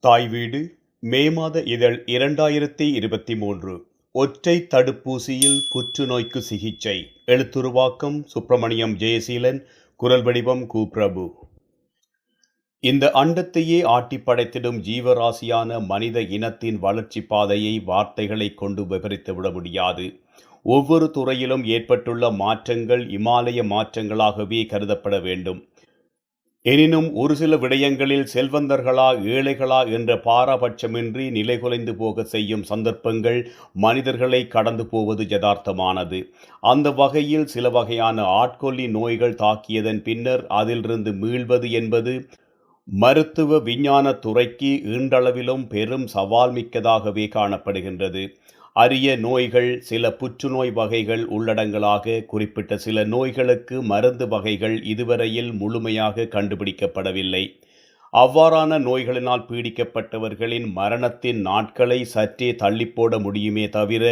தாய் வீடு மே மாத இதழ் இரண்டாயிரத்தி இருபத்தி மூன்று. ஒற்றை தடுப்பூசியில் புற்றுநோய்க்கு சிகிச்சை. எழுத்துருவாக்கம் சுப்பிரமணியம் ஜெயசீலன் குரல் வடிவம் கு. பிரபு. இந்த அண்டத்தையே ஆட்டி படைத்திடும் ஜீவராசியான மனித இனத்தின் வளர்ச்சி பாதையை வார்த்தைகளை கொண்டு விவரித்து விட முடியாது. ஒவ்வொரு துறையிலும் ஏற்பட்டுள்ள மாற்றங்கள் இமாலய மாற்றங்களாகவே கருதப்பட வேண்டும். எனினும் ஒரு சில விடயங்களில் செல்வந்தர்களா ஏழைகளா என்ற பாரபட்சமின்றி நிலைகுலைந்து போக செய்யும் சந்தர்ப்பங்கள் மனிதர்களை கடந்து போவது யதார்த்தமானது. அந்த வகையில் சில வகையான ஆட்கொல்லி நோய்கள் தாக்கியதன் பின்னர் அதிலிருந்து மீள்வது என்பது மருத்துவ விஞ்ஞான துறைக்கு ஈண்டளவிலும் பெரும் சவால் மிக்கதாகவே காணப்படுகின்றது. அரிய நோய்கள் சில புற்றுநோய் வகைகள் உள்ளடங்களாக குறிப்பிட்ட சில நோய்களுக்கு மருந்து வகைகள் இதுவரையில் முழுமையாக கண்டுபிடிக்கப்படவில்லை. அவ்வாறான நோய்களினால் பீடிக்கப்பட்டவர்களின் மரணத்தின் நாட்களை சற்றே தள்ளிப்போட முடியுமே தவிர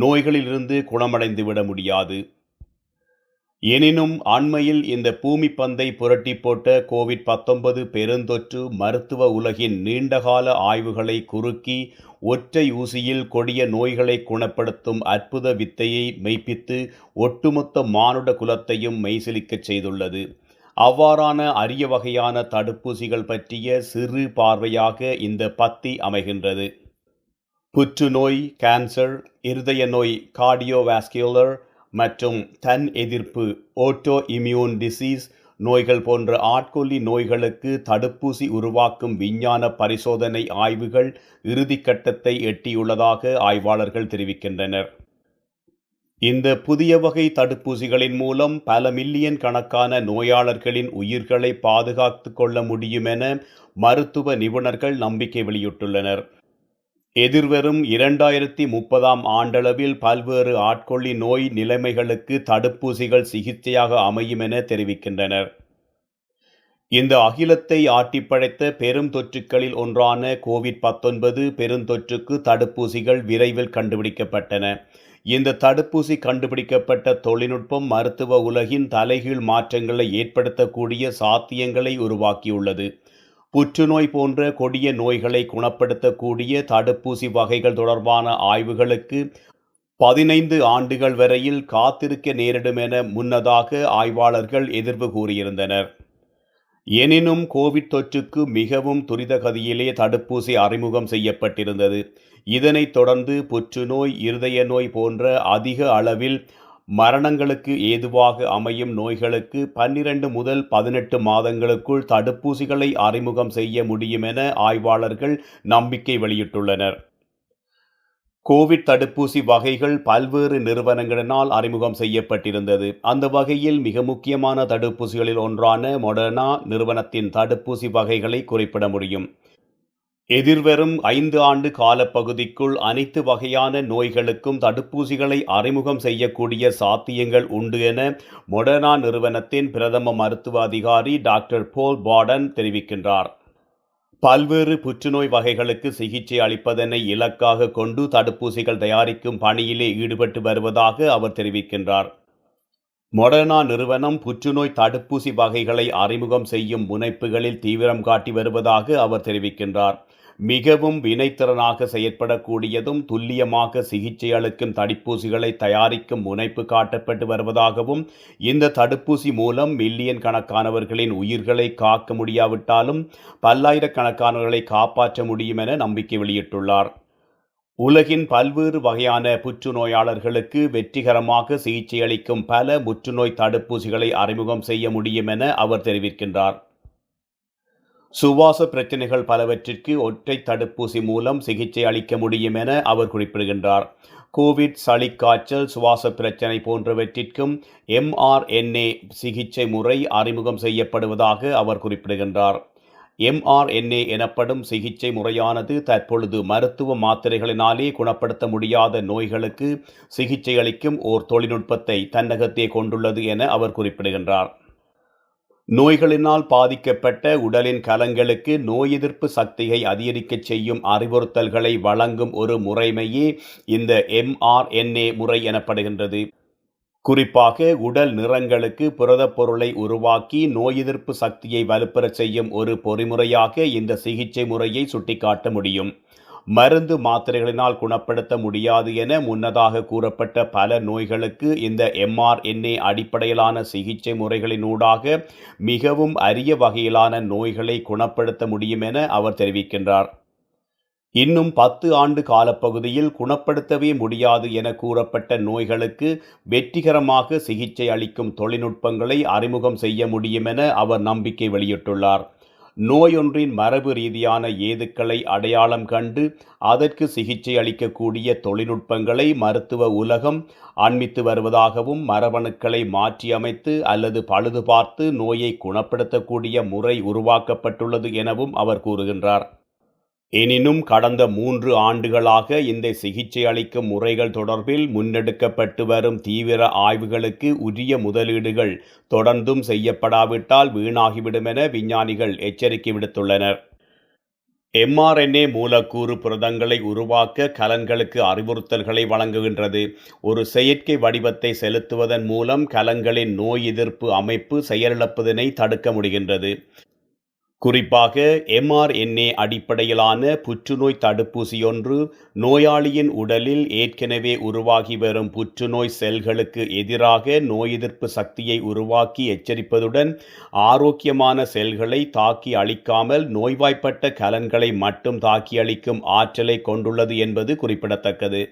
நோய்களிலிருந்து குணமடைந்து விட முடியாது. எனினும் அண்மையில் இந்த பூமி பந்தை புரட்டி போட்ட கோவிட் பத்தொன்பது பெருந்தொற்று மருத்துவ உலகின் நீண்டகால ஆய்வுகளை குறுக்கி ஒற்றை ஊசியில் கொடிய நோய்களை குணப்படுத்தும் அற்புத வித்தையை மெய்ப்பித்து ஒட்டுமொத்த மானுட குலத்தையும் மெய்சிலிக்கச் செய்துள்ளது. அவ்வாறான அரிய வகையான தடுப்பூசிகள் பற்றிய சிறு பார்வையாக இந்த பத்தி அமைகின்றது. புற்றுநோய் கேன்சர் இருதய நோய் கார்டியோவாஸ்குலர் மற்றும் தன் எதிர்ப்பு ஓட்டோ இம்யூன் டிசீஸ் நோய்கள் போன்ற ஆட்கொல்லி நோய்களுக்கு தடுப்பூசி உருவாக்கும் விஞ்ஞான பரிசோதனை ஆய்வுகள் இறுதிக்கட்டத்தை எட்டியுள்ளதாக ஆய்வாளர்கள் தெரிவிக்கின்றனர். இந்த புதிய வகை தடுப்பூசிகளின் மூலம் பல மில்லியன் கணக்கான நோயாளர்களின் உயிர்களை பாதுகாத்து கொள்ள முடியும் என மருத்துவ நிபுணர்கள் நம்பிக்கை வெளியிட்டுள்ளனர். எதிர்வரும் இரண்டாயிரத்தி முப்பதாம் ஆண்டளவில் பல்வேறு ஆட்கொள்ளி நோய் நிலைமைகளுக்கு தடுப்பூசிகள் சிகிச்சையாக அமையும் என தெரிவிக்கின்றனர். இந்த அகிலத்தை ஆட்டிப்படைத்த பெரும் தொற்றுக்களில் ஒன்றான கோவிட் பத்தொன்பது பெருந்தொற்றுக்கு தடுப்பூசிகள் விரைவில் கண்டுபிடிக்கப்பட்டன. இந்த தடுப்பூசி கண்டுபிடிக்கப்பட்ட தொழில்நுட்பம் மருத்துவ உலகின் தலைகீழ் மாற்றங்களை ஏற்படுத்தக்கூடிய சாத்தியங்களை உருவாக்கியுள்ளது. புற்றுநோய் போன்ற கொடிய நோய்களை குணப்படுத்தக்கூடிய தடுப்பூசி வகைகள் தொடர்பான ஆய்வுகளுக்கு பதினைந்து ஆண்டுகள் வரையில் காத்திருக்க நேரிடும் என முன்னதாக ஆய்வாளர்கள் எதிர்வு கூறியிருந்தனர். எனினும் கோவிட் தொற்றுக்கு மிகவும் துரித கதியிலே தடுப்பூசி அறிமுகம் செய்யப்பட்டிருந்தது. இதனைத் தொடர்ந்து புற்றுநோய் இருதய நோய் போன்ற அதிக அளவில் மரணங்களுக்கு ஏதுவாக அமையும் நோய்களுக்கு பன்னிரண்டு முதல் பதினெட்டு மாதங்களுக்குள் தடுப்பூசிகளை அறிமுகம் செய்ய முடியும் என ஆய்வாளர்கள் நம்பிக்கை வெளியிட்டுள்ளனர். கோவிட் தடுப்பூசி வகைகள் பல்வேறு நிறுவனங்களினால் அறிமுகம் செய்யப்பட்டிருந்தது. அந்த வகையில் மிக முக்கியமான தடுப்பூசிகளில் ஒன்றான மொடர்னா நிறுவனத்தின் தடுப்பூசி வகைகளை குறிப்பிட முடியும். எதிர்வரும் ஐந்து ஆண்டு காலப்பகுதிக்குள் அனைத்து வகையான நோய்களுக்கும் தடுப்பூசிகளை அறிமுகம் செய்யக்கூடிய சாத்தியங்கள் உண்டு என மொடர்னா நிறுவனத்தின் பிரதம மருத்துவ அதிகாரி டாக்டர் போல் பாடன் தெரிவிக்கின்றார். பல்வேறு புற்றுநோய் வகைகளுக்கு சிகிச்சை அளிப்பதனை இலக்காக கொண்டு தடுப்பூசிகள் தயாரிக்கும் பணியிலே ஈடுபட்டு வருவதாக அவர் தெரிவிக்கின்றார். மொடர்னா நிறுவனம் புற்றுநோய் தடுப்பூசி வகைகளை அறிமுகம் செய்யும் முனைப்புகளில் தீவிரம் காட்டி வருவதாக அவர் தெரிவிக்கின்றார். மிகவும் வினைத்திறனாக செயற்படக்கூடியதும் துல்லியமாக சிகிச்சை அளிக்கும் தடுப்பூசிகளை தயாரிக்கும் முனைப்பு காட்டப்பட்டு வருவதாகவும் இந்த தடுப்பூசி மூலம் மில்லியன் கணக்கானவர்களின் உயிர்களை காக்க முடியாவிட்டாலும் பல்லாயிரக்கணக்கானவர்களை காப்பாற்ற முடியும் என நம்பிக்கை வெளியிட்டுள்ளார். உலகின் பல்வேறு வகையான புற்றுநோயாளர்களுக்கு வெற்றிகரமாக சிகிச்சை அளிக்கும் பல புற்றுநோய் தடுப்பூசிகளை அறிமுகம் செய்ய முடியும் என அவர் தெரிவிக்கின்றார். சுவாச பிரச்சனைகள் பலவற்றிற்கு ஒற்றை தடுப்பூசி மூலம் சிகிச்சை அளிக்க முடியும் என அவர் குறிப்பிடுகின்றார். கோவிட் சளிக்காய்ச்சல் சுவாச பிரச்சனை போன்றவற்றிற்கும் எம்ஆர்என்ஏ சிகிச்சை முறை அறிமுகம் செய்யப்படுவதாக அவர் குறிப்பிடுகின்றார். எம்ஆர்என்ஏ எனப்படும் சிகிச்சை முறையானது தற்பொழுது மருத்துவ மாத்திரைகளினாலே குணப்படுத்த முடியாத நோய்களுக்கு சிகிச்சை அளிக்கும் ஓர் தொழில்நுட்பத்தை தன்னகத்தே கொண்டுள்ளது என அவர் குறிப்பிடுகின்றார். நோய்களினால் பாதிக்கப்பட்ட உடலின் கலங்களுக்கு நோய் எதிர்ப்பு சக்தியை அதிகரிக்கச் செய்யும் அறிவுறுத்தல்களை வழங்கும் ஒரு முறைமையே இந்த எம்ஆர்என்ஏ முறை எனப்படுகின்றது. குறிப்பாக உடல் நிறங்களுக்கு புரதப் பொருளை உருவாக்கி நோய் எதிர்ப்பு சக்தியை வலுப்பெறச் செய்யும் ஒரு பொறிமுறையாக இந்த சிகிச்சை முறையை சுட்டிக்காட்ட முடியும். மருந்து மாத்திரைகளினால் குணப்படுத்த முடியாது என முன்னதாக கூறப்பட்ட பல நோய்களுக்கு இந்த எம்ஆர்என்ஏ அடிப்படையிலான சிகிச்சை முறைகளினூடாக மிகவும் அரிய வகையிலான நோய்களை குணப்படுத்த முடியும் என அவர் தெரிவிக்கின்றார். இன்னும் பத்து ஆண்டு காலப்பகுதியில் குணப்படுத்தவே முடியாது என கூறப்பட்ட நோய்களுக்கு வெற்றிகரமாக சிகிச்சை அளிக்கும் தொழில்நுட்பங்களை அறிமுகம் செய்ய முடியும் என அவர் நம்பிக்கை வெளியிட்டுள்ளார். நோயொன்றின் மரபு ரீதியான ஏதுக்களை அடையாளம் கண்டு அதற்கு சிகிச்சை அளிக்கக்கூடிய தொழில்நுட்பங்களை மருத்துவ உலகம் அண்மித்து வருவதாகவும் மரபணுக்களை மாற்றியமைத்து அல்லது பழுது பார்த்து நோயை குணப்படுத்தக்கூடிய முறை உருவாக்கப்பட்டுள்ளது எனவும் அவர் கூறுகின்றார். எனினும் கடந்த மூன்று ஆண்டுகளாக இந்த சிகிச்சை அளிக்கும் முறைகள் தொடர்பில் முன்னெடுக்கப்பட்டு வரும் தீவிர ஆய்வுகளுக்கு உரிய முதலீடுகள் தொடர்ந்தும் செய்யப்படாவிட்டால் வீணாகிவிடும் என விஞ்ஞானிகள் எச்சரிக்கை விடுத்துள்ளனர். எம்ஆர்என்ஏ மூலக்கூறு புரதங்களை உருவாக்க கலன்களுக்கு அறிவுறுத்தல்களை வழங்குகின்றது. ஒரு செயற்கை வடிவத்தை செலுத்துவதன் மூலம் கலன்களின் நோய் எதிர்ப்பு அமைப்பு செயலிழப்பதனை தடுக்க முடிகின்றது. குறிப்பாக எம்ஆர்என்ஏ அடிப்படையிலான புற்றுநோய் தடுப்பூசியொன்று நோயாளியின் உடலில் ஏற்கனவே உருவாகி வரும் புற்றுநோய் செல்களுக்கு எதிராக நோய் எதிர்ப்பு சக்தியை உருவாக்கி எச்சரிப்பதுடன் ஆரோக்கியமான செல்களை தாக்கி அளிக்காமல் நோய்வாய்ப்பட்ட கலன்களை மட்டும் தாக்கி அளிக்கும் ஆற்றலை கொண்டுள்ளது என்பது குறிப்பிடத்தக்கது.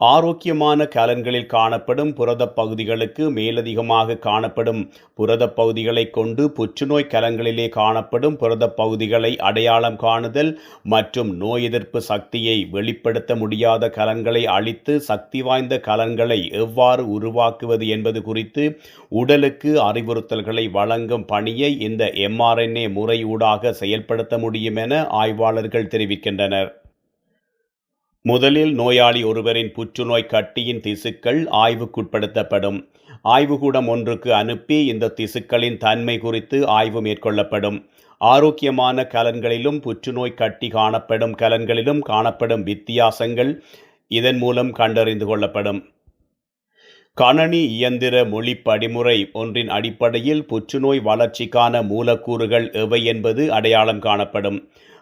ஆரோக்கியமான கலன்களில் காணப்படும் புரதப் பகுதிகளுக்கு மேலதிகமாக காணப்படும் புரதப் பகுதிகளை கொண்டு புற்றுநோய் கலங்களிலே காணப்படும் புரதப் பகுதிகளை அடையாளம் காணுதல் மற்றும் நோய் எதிர்ப்பு சக்தியை வெளிப்படுத்த முடியாத கலன்களை அழித்து சக்தி வாய்ந்த கலன்களை எவ்வாறு உருவாக்குவது என்பது குறித்து உடலுக்கு அறிவுறுத்தல்களை வழங்கும் பணியை இந்த எம்ஆர்என்ஏ முறையூடாக செயல்படுத்த முடியும் என ஆய்வாளர்கள் தெரிவிக்கின்றனர். முதலில் நோயாளி ஒருவரின் புற்றுநோய் கட்டியின் திசுக்கள் ஆய்வுக்குட்படுத்தப்படும். ஆய்வுகூடம் ஒன்றுக்கு அனுப்பி இந்த திசுக்களின் தன்மை குறித்து ஆய்வு மேற்கொள்ளப்படும். ஆரோக்கியமான கலன்களிலும் புற்றுநோய் கட்டி காணப்படும் கலன்களிலும் காணப்படும் வித்தியாசங்கள் இதன் மூலம் கண்டறிந்து கொள்ளப்படும். கணனி இயந்திர மொழி படிமுறை ஒன்றின் அடிப்படையில் புற்றுநோய் வளர்ச்சிக்கான மூலக்கூறுகள் எவை என்பது அடையாளம் காணப்படும்.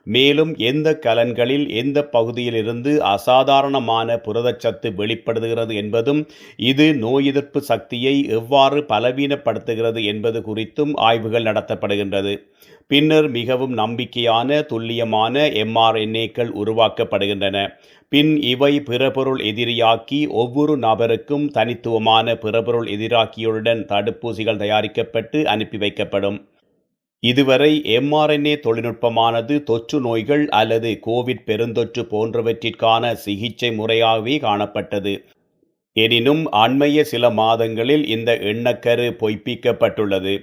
மேலும் எந்த கலன்களில் எந்த பகுதியிலிருந்து அசாதாரணமான புரதச்சத்து வெளிப்படுகிறது என்பதும் இது நோய் எதிர்ப்பு சக்தியை எவ்வாறு பலவீனப்படுத்துகிறது என்பது குறித்தும் ஆய்வுகள் நடத்தப்படுகின்றது. பின்னர் மிகவும் நம்பிக்கையான துல்லியமான எம்ஆர்என்ஏக்கள் உருவாக்கப்படுகின்றன. பின் இவை பிறபொருள் எதிரியாக்கி ஒவ்வொரு நபருக்கும் தனித்துவமான பிறபொருள் எதிராக்கியுடன் தடுப்பூசிகள் தயாரிக்கப்பட்டு அனுப்பி வைக்கப்படும். இதுவரை எம்ஆர்என்ஏ தொழில்நுட்பமானது தொற்று நோய்கள் அல்லது கோவிட் பெருந்தொற்று போன்றவற்றிற்கான சிகிச்சை முறையாகவே காணப்பட்டது. எனினும் அண்மைய சில மாதங்களில் இந்த எண்ணக்கரு பொய்ப்பிக்கப்பட்டுள்ளது.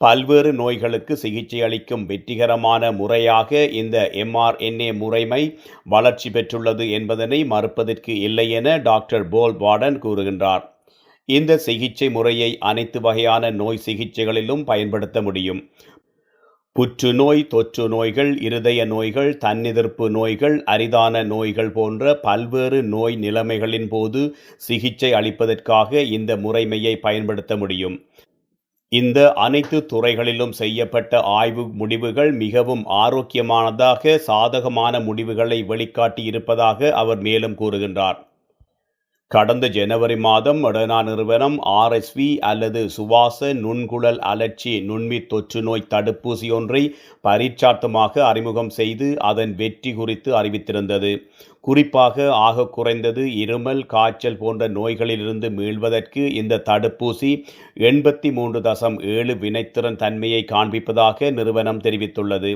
பல்வேறு நோய்களுக்கு சிகிச்சை அளிக்கும் வெற்றிகரமான முறையாக இந்த எம்ஆர்என்ஏ முறைமை வளர்ச்சி பெற்றுள்ளது என்பதனை மறுப்பதற்கு இல்லை என டாக்டர் போல் வார்டன் கூறுகின்றார். இந்த சிகிச்சை முறையை அனைத்து வகையான நோய் சிகிச்சைகளிலும் பயன்படுத்த முடியும். புற்றுநோய் தொற்று நோய்கள் இருதய நோய்கள் தன்னெதிர்ப்பு நோய்கள் அரிதான நோய்கள் போன்ற பல்வேறு நோய் நிலைமைகளின் போது சிகிச்சை அளிப்பதற்காக இந்த முறைமையை பயன்படுத்த முடியும். இந்த அனைத்து துறைகளிலும் செய்யப்பட்ட ஆய்வு முடிவுகள் மிகவும் ஆரோக்கியமானதாக சாதகமான முடிவுகளை வெளிக்காட்டி இருப்பதாக அவர் மேலும் கூறுகின்றார். கடந்த ஜனவரி மாதம் மடனா நிறுவனம் ஆர்எஸ்வி அல்லது சுவாச நுண்குழல் அலட்சி நுண்மி தொற்று நோய் தடுப்பூசி ஒன்றை பரீட்சார்த்தமாக அறிமுகம் செய்து அதன் வெற்றி குறித்து அறிவித்திருந்தது. குறிப்பாக ஆக குறைந்தது இருமல் காய்ச்சல் போன்ற நோய்களிலிருந்து மீள்வதற்கு இந்த தடுப்பூசி எண்பத்தி மூன்று தசம் ஏழு வினைத்திறன் தன்மையை காண்பிப்பதாக நிறுவனம் தெரிவித்துள்ளது.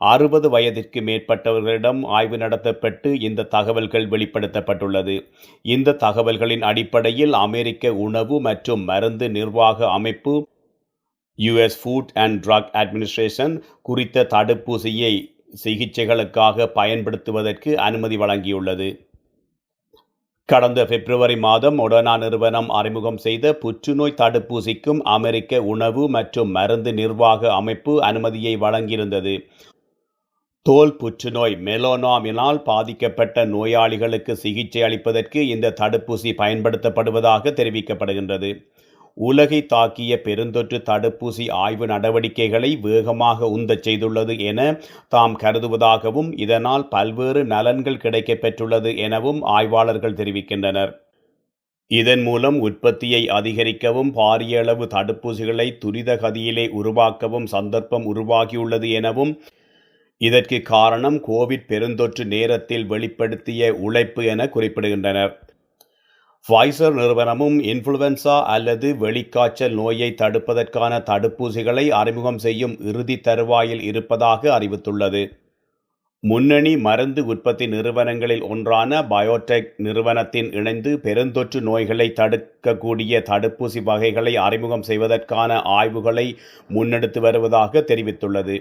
அறுபது வயதிற்கு மேற்பட்டவர்களிடம் ஆய்வு நடத்தப்பட்டு இந்த தகவல்கள் வெளிப்படுத்தப்பட்டுள்ளது. இந்த தகவல்களின் அடிப்படையில் அமெரிக்க உணவு மற்றும் மருந்து நிர்வாக அமைப்பு US food and drug administration குறித்த தடுப்பூசியை சிகிச்சைகளுக்காக பயன்படுத்துவதற்கு அனுமதி வழங்கியுள்ளது. கடந்த பிப்ரவரி மாதம் மொடர்னா நிறுவனம் அறிமுகம் செய்த புற்றுநோய் தடுப்பூசிக்கும் அமெரிக்க உணவு மற்றும் மருந்து நிர்வாக அமைப்பு அனுமதியை வழங்கியிருந்தது. தோல் புற்றுநோய் மெலோனாமினால் பாதிக்கப்பட்ட நோயாளிகளுக்கு சிகிச்சை அளிப்பதற்கு இந்த தடுப்பூசி பயன்படுத்தப்படுவதாக தெரிவிக்கப்படுகின்றது. உலகை தாக்கிய பெருந்தொற்று தடுப்பூசி ஆய்வு நடவடிக்கைகளை வேகமாக உந்தச் செய்துள்ளது என தாம் கருதுவதாகவும் இதனால் பல்வேறு நலன்கள் கிடைக்கப் பெற்றுள்ளது எனவும் ஆய்வாளர்கள் தெரிவிக்கின்றனர். இதன் மூலம் உற்பத்தியை அதிகரிக்கவும் பாரிய அளவு தடுப்பூசிகளை துரித கதியிலே உருவாக்கவும் சந்தர்ப்பம் உருவாகியுள்ளது எனவும் இதற்கு காரணம் கோவிட் பெருந்தொற்று நேரத்தில் வெளிப்படுத்திய உழைப்பு என குறிப்பிடுகின்றனர். ஃபைசர் நிறுவனமும் இன்ஃப்ளூவன்சா அல்லது வெளிக்காய்ச்சல் நோயை தடுப்பதற்கான தடுப்பூசிகளை அறிமுகம் செய்யும் இறுதி தருவாயில் இருப்பதாக அறிவித்துள்ளது. முன்னணி மருந்து உற்பத்தி நிறுவனங்களில் ஒன்றான பயோடெக் நிறுவனத்தின் இணைந்து பெருந்தொற்று நோய்களை தடுக்கக்கூடிய தடுப்பூசி வகைகளை அறிமுகம் செய்வதற்கான ஆய்வுகளை முன்னெடுத்து வருவதாக தெரிவித்துள்ளது.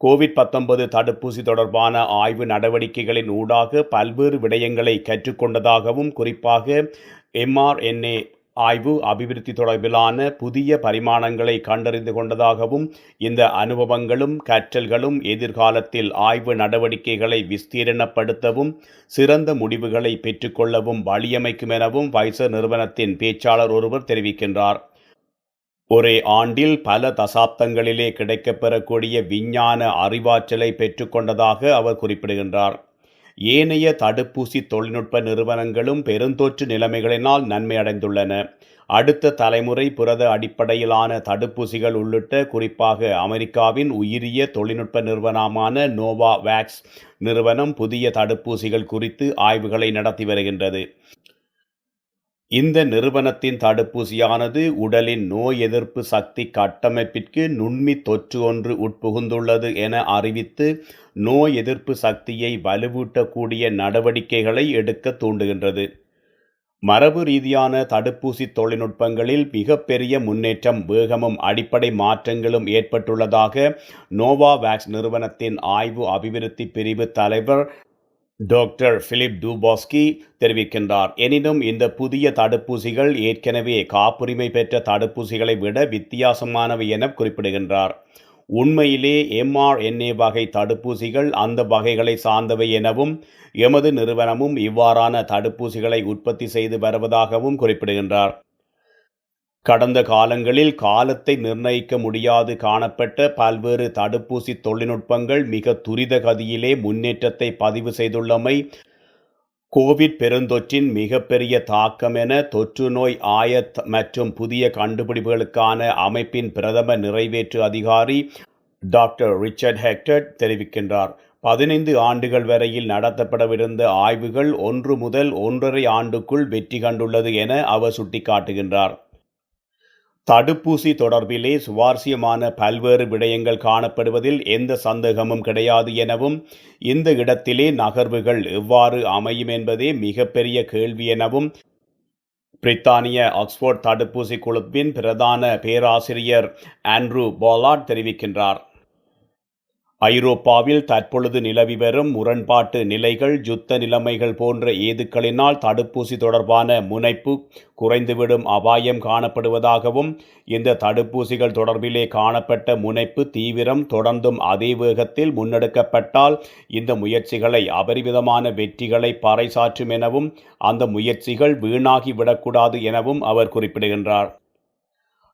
கோவிட் பத்தொன்பது தடுப்பூசி தொடர்பான ஆய்வு நடவடிக்கைகளின் ஊடாக பல்வேறு விடயங்களை கற்றுக்கொண்டதாகவும் குறிப்பாக எம்ஆர்என்ஏ ஆய்வு அபிவிருத்தி தொடர்பிலான புதிய பரிமாணங்களை கண்டறிந்து கொண்டதாகவும் இந்த அனுபவங்களும் கற்றல்களும் எதிர்காலத்தில் ஆய்வு நடவடிக்கைகளை விஸ்தீரணப்படுத்தவும் சிறந்த முடிவுகளை பெற்றுக்கொள்ளவும் வழியமைக்கும் எனவும் வைசர் நிறுவனத்தின் பேச்சாளர் ஒருவர் தெரிவிக்கின்றார். ஒரே ஆண்டில் பல தசாப்தங்களிலே கிடைக்கப்பெறக்கூடிய விஞ்ஞான அறிவாற்றலை பெற்றுக்கொண்டதாக அவர் குறிப்பிடுகின்றார். ஏனைய தடுப்பூசி தொழில்நுட்ப நிறுவனங்களும் பெருந்தொற்று நிலைமைகளினால் நன்மை அடைந்துள்ளன. அடுத்த தலைமுறை புரத அடிப்படையிலான தடுப்பூசிகள் உள்ளிட்ட குறிப்பாக அமெரிக்காவின் உயிரிய தொழில்நுட்ப நிறுவனமான நோவா வேக்ஸ் நிறுவனம் புதிய தடுப்பூசிகள் குறித்து ஆய்வுகளை நடத்தி வருகின்றது. இந்த நிறுவனத்தின் தடுப்பூசியானது உடலின் நோய் எதிர்ப்பு சக்தி கட்டமைப்பிற்கு நுண்மி தொற்று ஒன்று உட்புகுந்துள்ளது என அறிவித்து நோய் எதிர்ப்பு சக்தியை வலுவூட்டக்கூடிய நடவடிக்கைகளை எடுக்க தூண்டுகின்றது. மரபு ரீதியான தடுப்பூசி தொழில்நுட்பங்களில் மிகப்பெரிய முன்னேற்றம் வேகமும் அடிப்படை மாற்றங்களும் ஏற்பட்டுள்ளதாக நோவாவேக்ஸ் நிறுவனத்தின் ஆய்வு அபிவிருத்தி பிரிவு தலைவர் டாக்டர் பிலிப் டூபாஸ்கி தெரிவிக்கின்றார். எனினும் இந்த புதிய தடுப்பூசிகள் ஏற்கனவே காப்புரிமை பெற்ற தடுப்பூசிகளை விட வித்தியாசமானவை என குறிப்பிடுகின்றார். உண்மையிலே எம்ஆர்என்ஏ வகை தடுப்பூசிகள் அந்த வகைகளை சார்ந்தவை எனவும் எமது நிறுவனமும் இவ்வாறான தடுப்பூசிகளை உற்பத்தி செய்து வருவதாகவும் குறிப்பிடுகின்றார். கடந்த காலங்களில் காலத்தை நிர்ணயிக்க முடியாது காணப்பட்ட பல்வேறு தடுப்பூசி தொழில்நுட்பங்கள் மிக துரித கதியிலே முன்னேற்றத்தை பதிவு செய்துள்ளமை கோவிட் பெருந்தொற்றின் மிகப்பெரிய தாக்கம் என தொற்று நோய் ஆயத் மற்றும் புதிய கண்டுபிடிப்புகளுக்கான அமைப்பின் பிரதம நிறைவேற்று அதிகாரி டாக்டர் ரிச்சர்ட் ஹெக்டர் தெரிவிக்கின்றார். பதினைந்து ஆண்டுகள் வரையில் நடத்தப்படவிருந்த ஆய்வுகள் ஒன்று முதல் ஒன்றரை ஆண்டுக்குள் வெற்றி கண்டுள்ளது என அவர் சுட்டிக்காட்டுகின்றார். தடுப்பூசி தொடர்பிலே சுவாரஸ்யமான பல்வேறு விடயங்கள் காணப்படுவதில் எந்த சந்தேகமும் கிடையாது எனவும் இந்த இடத்திலே நகர்வுகள் எவ்வாறு அமையும் என்பதே மிகப்பெரிய கேள்வி எனவும் பிரித்தானிய ஆக்ஸ்போர்ட் தடுப்பூசி குழுவின் பிரதான பேராசிரியர் ஆண்ட்ரூ போலாட் தெரிவிக்கின்றார். ஐரோப்பாவில் தற்பொழுது நிலவி வரும் முரண்பாட்டு நிலைகள் யுத்த நிலைமைகள் போன்ற ஏதுக்களினால் தடுப்பூசி தொடர்பான முனைப்பு குறைந்துவிடும் அபாயம் காணப்படுவதாகவும் இந்த தடுப்பூசிகள் தொடர்பிலே காணப்பட்ட முனைப்பு தீவிரம் தொடர்ந்தும் அதே வேகத்தில் முன்னெடுக்கப்பட்டால் இந்த முயற்சிகளை அபரிவிதமான வெற்றிகளை பறைசாற்றும் எனவும் அந்த முயற்சிகள் வீணாகிவிடக்கூடாது எனவும் அவர் குறிப்பிடுகின்றார்.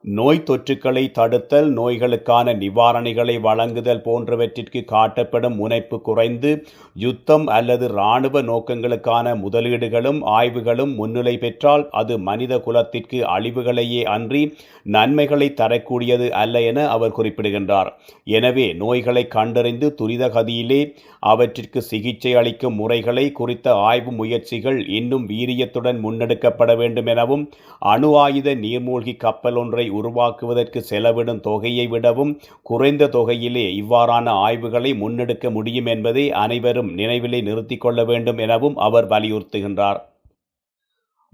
நோய் தொற்றுக்களை தடுத்தல் நோய்களுக்கான நிவாரணிகளை வழங்குதல் போன்றவற்றிற்கு காட்டப்படும் முனைப்பு குறைந்து யுத்தம் அல்லது இராணுவ நோக்கங்களுக்கான முதலீடுகளும் ஆய்வுகளும் முன்னிலை பெற்றால் அது மனித குலத்திற்கு அழிவுகளையே அன்றி நன்மைகளை தரக்கூடியது அல்ல என அவர் குறிப்பிடுகின்றார். எனவே நோய்களை கண்டறிந்து துரித கதியிலே அவற்றிற்கு சிகிச்சை அளிக்கும் முறைகளை குறித்த ஆய்வு முயற்சிகள் இன்னும் வீரியத்துடன் முன்னெடுக்கப்பட வேண்டும் எனவும் அணு ஆயுத நீர்மூழ்கி கப்பல் ஒன்றை உருவாக்குவதற்கு செலவிடும் தொகையை விடவும் குறைந்த தொகையிலே இவ்வாறான ஆய்வுகளை முன்னெடுக்க முடியும் என்பதை அனைவரும் நினைவிலே நிறுத்திக் கொள்ள வேண்டும் எனவும் அவர் வலியுறுத்துகின்றார்.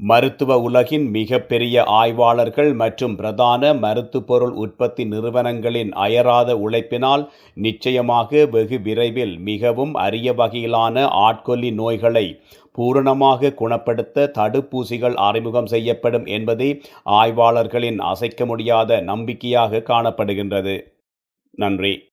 மருத்துவ உலகின் மிகப்பெரிய ஆய்வாளர்கள் மற்றும் பிரதான மருத்துவ பொருள் உற்பத்தி நிறுவனங்களின் அயராத உழைப்பினால் நிச்சயமாக வெகு விரைவில் மிகவும் அரிய வகையிலான ஆட்கொல்லி நோய்களை பூரணமாக குணப்படுத்த தடுப்பூசிகள் அறிமுகம் செய்யப்படும் என்பதே ஆய்வாளர்களின் அசைக்க முடியாத நம்பிக்கையாக காணப்படுகின்றது. நன்றி.